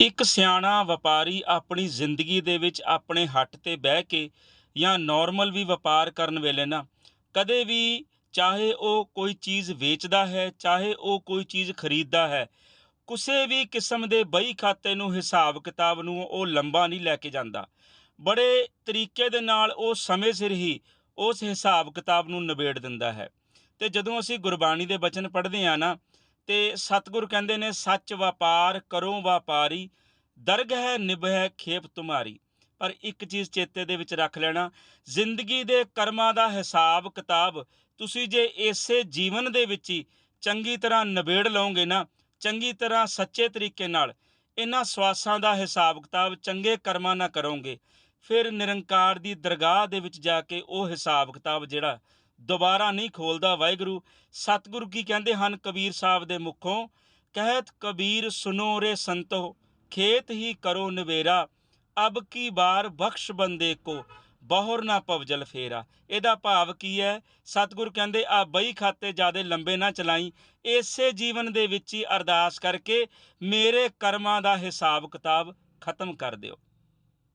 ਇੱਕ ਸਿਆਣਾ ਵਪਾਰੀ ਆਪਣੀ ਜ਼ਿੰਦਗੀ ਦੇ ਵਿੱਚ ਆਪਣੇ ਹੱਟ ਤੇ ਬਹਿ ਕੇ ਜਾਂ ਨਾਰਮਲ ਵੀ ਵਪਾਰ ਕਰਨ ਵੇਲੇ ਨਾ, ਕਦੇ ਵੀ ਚਾਹੇ ਉਹ ਕੋਈ ਚੀਜ਼ ਵੇਚਦਾ ਹੈ, ਚਾਹੇ ਉਹ ਕੋਈ ਚੀਜ਼ ਖਰੀਦਦਾ ਹੈ, ਕਿਸੇ ਵੀ ਕਿਸਮ ਦੇ ਬਈ ਖਾਤੇ ਨੂੰ, ਹਿਸਾਬ ਕਿਤਾਬ ਨੂੰ ਉਹ ਲੰਬਾ ਨਹੀਂ ਲੈ ਕੇ ਜਾਂਦਾ। ਬੜੇ ਤਰੀਕੇ ਦੇ ਨਾਲ ਉਹ ਸਮੇਂ ਸਿਰ ਹੀ ਉਸ ਹਿਸਾਬ ਕਿਤਾਬ ਨੂੰ ਨਿਬੇੜ ਦਿੰਦਾ ਹੈ। ਤੇ ਜਦੋਂ ਅਸੀਂ ਗੁਰਬਾਣੀ ਦੇ ਬਚਨ ਪੜ੍ਹਦੇ ਆ ਨਾ ਤੇ ਸਤਿਗੁਰ ਕਹਿੰਦੇ ਨੇ, ਸੱਚ ਵਪਾਰ ਕਰੋ ਵਪਾਰੀ, ਦਰਗਹਿ ਨਿਭੈ ਖੇਪ ਤੁਮਾਰੀ। ਪਰ ਇੱਕ ਚੀਜ਼ ਚੇਤੇ ਦੇ ਵਿੱਚ ਰੱਖ ਲੈਣਾ, ਜ਼ਿੰਦਗੀ ਦੇ ਕਰਮਾਂ ਦਾ ਹਿਸਾਬ ਕਿਤਾਬ ਤੁਸੀਂ ਜੇ ਇਸੇ ਜੀਵਨ ਦੇ ਵਿੱਚ ਹੀ ਚੰਗੀ ਤਰ੍ਹਾਂ ਨਿਬੇੜ ਲਓਗੇ ਨਾ, ਚੰਗੀ ਤਰ੍ਹਾਂ ਸੱਚੇ ਤਰੀਕੇ ਨਾਲ ਇਹਨਾਂ ਸਵਾਸਾਂ ਦਾ ਹਿਸਾਬ ਕਿਤਾਬ ਚੰਗੇ ਕਰਮਾਂ ਨਾਲ ਕਰੋਗੇ, ਫਿਰ ਨਿਰੰਕਾਰ ਦੀ ਦਰਗਾਹ ਦੇ ਵਿੱਚ ਜਾ ਕੇ ਉਹ ਹਿਸਾਬ ਕਿਤਾਬ ਜਿਹੜਾ ਦੁਬਾਰਾ ਨਹੀਂ ਖੋਲਦਾ ਵਾਹਿਗੁਰੂ। ਸਤਿਗੁਰੂ ਕੀ ਕਹਿੰਦੇ ਹਨ, ਕਬੀਰ ਸਾਹਿਬ ਦੇ ਮੁਖੋਂ, ਕਹਿਤ ਕਬੀਰ ਸੁਨੋ ਰੇ ਸੰਤੋ, ਖੇਤ ਹੀ ਕਰੋ ਨਵੇਰਾ, ਅਬ ਕੀ ਬਾਰ ਬਖਸ਼ ਬੰਦੇ ਕੋ, ਬਹੁਰ ਨਾ ਪਵਜਲ ਫੇਰਾ। ਇਹਦਾ ਭਾਵ ਕੀ ਹੈ? ਸਤਿਗੁਰ ਕਹਿੰਦੇ, ਆ ਬਈ ਖਾਤੇ ਜਿਆਦੇ ਲੰਬੇ ਨਾ ਚਲਾਈ ਇਸੇ ਜੀਵਨ ਦੇ ਵਿੱਚ ਹੀ ਅਰਦਾਸ ਕਰਕੇ ਮੇਰੇ ਕਰਮਾਂ ਦਾ ਹਿਸਾਬ ਕਿਤਾਬ ਖਤਮ ਕਰ ਦਿਓ।